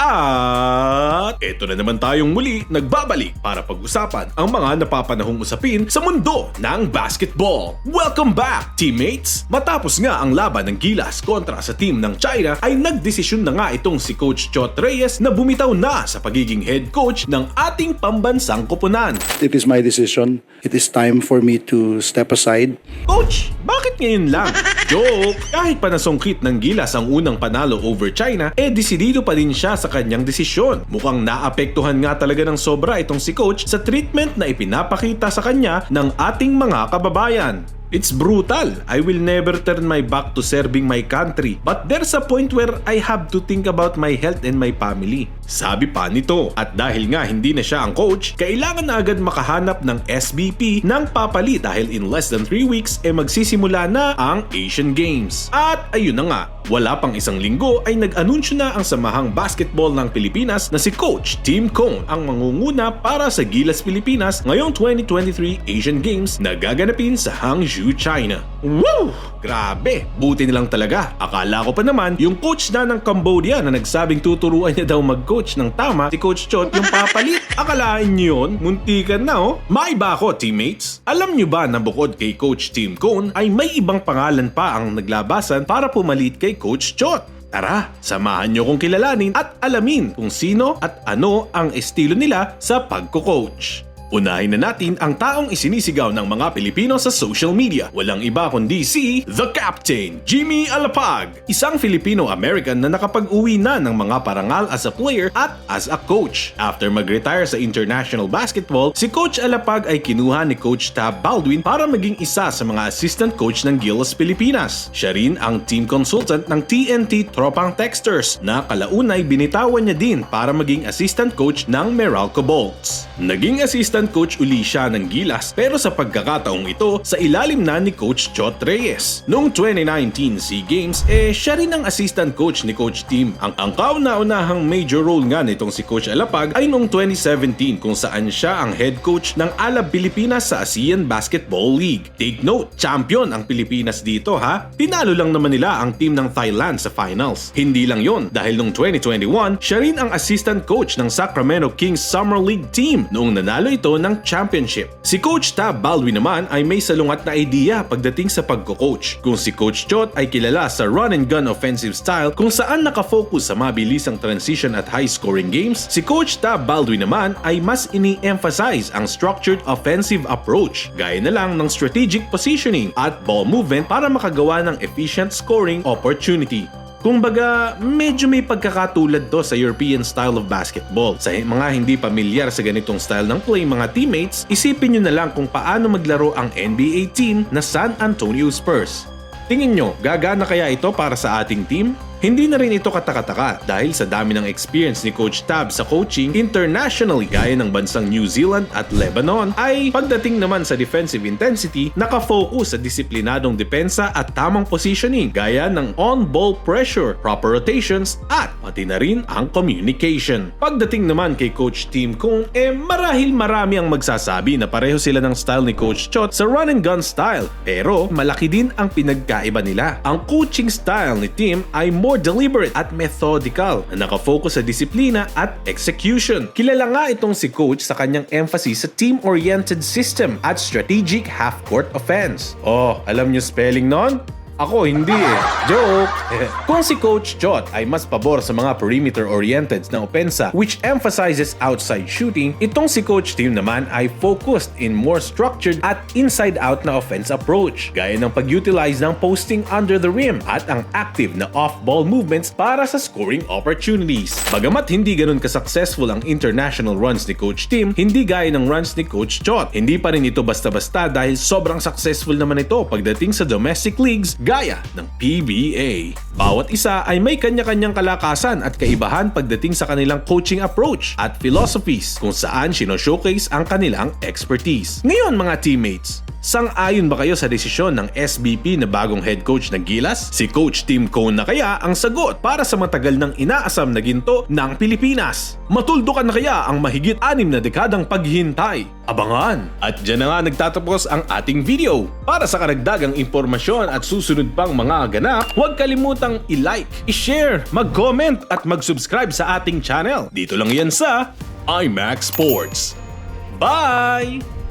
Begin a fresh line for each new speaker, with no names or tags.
At eto na naman tayong muli nagbabalik para pag-usapan ang mga napapanahong usapin sa mundo ng basketball. Welcome back, teammates! Matapos nga ang laban ng Gilas kontra sa team ng China ay nagdesisyon na nga itong si Coach Chot Reyes na bumitaw na sa pagiging head coach ng ating pambansang koponan.
It is my decision. It is time for me to step aside.
Coach, bakit ngayon lang? Joke! Kahit pa nasungkit ng Gilas ang unang panalo over China, eh desidido pa din siya sa kanyang desisyon. Mukhang naapektuhan nga talaga ng sobra itong si Coach sa treatment na ipinapakita sa kanya ng ating mga kababayan. It's brutal. I will never turn my back to serving my country. But there's a point where I have to think about my health and my family. Sabi pa nito. At dahil nga hindi na siya ang coach, kailangan na agad makahanap ng SBP ng papalit dahil in less than 3 weeks eh magsisimula na ang Asian Games. At ayun na nga, wala pang isang linggo ay nag-anunsyo na ang samahang basketball ng Pilipinas na si Coach Tim Cone ang mangunguna para sa Gilas Pilipinas ngayong 2023 Asian Games na gaganapin sa Hangzhou, China. Woo! Grabe, buti nilang talaga. Akala ko pa naman yung coach na ng Cambodia na nagsabing tuturuan niya daw mag-coach ng tama si Coach Chot yung papalit. Akalain niyo yun? Muntikan na oh. Maiba ako teammates. Alam niyo ba na bukod kay Coach Tim Cone ay may ibang pangalan pa ang naglabasan para pumalit kay Coach Chot? Tara, samahan niyo kong kilalanin at alamin kung sino at ano ang estilo nila sa pagko-coach. Unahin na natin ang taong isinisigaw ng mga Pilipino sa social media. Walang iba kundi si The Captain, Jimmy Alapag. Isang Filipino-American na nakapag-uwi na ng mga parangal as a player at as a coach. After mag-retire sa international basketball, si Coach Alapag ay kinuha ni Coach Tab Baldwin para maging isa sa mga assistant coach ng Gilas Pilipinas. Siya rin ang team consultant ng TNT Tropang Texters na kalaunay binitawan niya din para maging assistant coach ng Meralco Bolts. Naging assistant assistant coach uli siya ng Gilas pero sa pagkakataong ito sa ilalim na ni Coach Chot Reyes. Noong 2019 SEA Games, eh siya rin ang assistant coach ni Coach Tim. Ang ang kauna-unahang major role nga nitong si Coach Alapag ay noong 2017 kung saan siya ang head coach ng Alab Pilipinas sa ASEAN Basketball League. Take note, champion ang Pilipinas dito ha. Tinalo lang naman nila ang team ng Thailand sa finals. Hindi lang yon dahil noong 2021, siya rin ang assistant coach ng Sacramento Kings Summer League team noong nanalo ito ito ng championship. Si Coach Tab Baldwin naman ay may salungat na idea pagdating sa pagko-coach. Kung si Coach Chot ay kilala sa run and gun offensive style kung saan nakafocus sa mabilisang transition at high-scoring games, si Coach Tab Baldwin naman ay mas ini-emphasize ang structured offensive approach, gaya na lang ng strategic positioning at ball movement para makagawa ng efficient scoring opportunity. Kung baga, medyo may pagkakatulad to sa European style of basketball. Sa mga hindi pamilyar sa ganitong style ng play mga teammates, isipin nyo na lang kung paano maglaro ang NBA team na San Antonio Spurs. Tingin nyo, gagana kaya ito para sa ating team? Hindi na rin ito katakataka dahil sa dami ng experience ni Coach Tab sa coaching internationally gaya ng bansang New Zealand at Lebanon ay pagdating naman sa defensive intensity nakafocus sa disiplinadong depensa at tamang positioning gaya ng on-ball pressure, proper rotations at pati na rin ang communication. Pagdating naman kay Coach Tim Kung eh marahil marami ang magsasabi na pareho sila ng style ni Coach Chot sa run and gun style pero malaki din ang pinagkaiba nila. Ang coaching style ni Tim ay more more deliberate at methodical na nakafocus sa disiplina at execution. Kilala nga itong si coach sa kanyang emphasis sa team-oriented system at strategic half-court offense. Oh, alam niyo spelling nun? Ako hindi eh. Joke! Kung si Coach Jot ay mas pabor sa mga perimeter-oriented na opensa which emphasizes outside shooting, itong si Coach Tim naman ay focused in more structured at inside-out na offense approach, gaya ng pag-utilize ng posting under the rim at ang active na off-ball movements para sa scoring opportunities. Bagamat hindi ganun ka-successful ang international runs ni Coach Tim, hindi gaya ng runs ni Coach Jot. Hindi pa rin ito basta-basta dahil sobrang successful naman ito pagdating sa domestic leagues gaya ng PBA. Bawat isa ay may kanya-kanyang kalakasan at kaibahan pagdating sa kanilang coaching approach at philosophies kung saan sino-showcase ang kanilang expertise. Ngayon mga teammates, Sang-ayon ba kayo sa desisyon ng SBP na bagong head coach ng Gilas? Si Coach Tim Cone na kaya ang sagot para sa matagal ng inaasam na ginto ng Pilipinas? Matuldukan na kaya ang mahigit anim na dekadang paghihintay? Abangan! At dyan na nga nagtatapos ang ating video. Para sa karagdagang impormasyon at susunod pang mga ganap, huwag kalimutang i-like, i-share, mag-comment at mag-subscribe sa ating channel. Dito lang yan sa iMac Sports. Bye!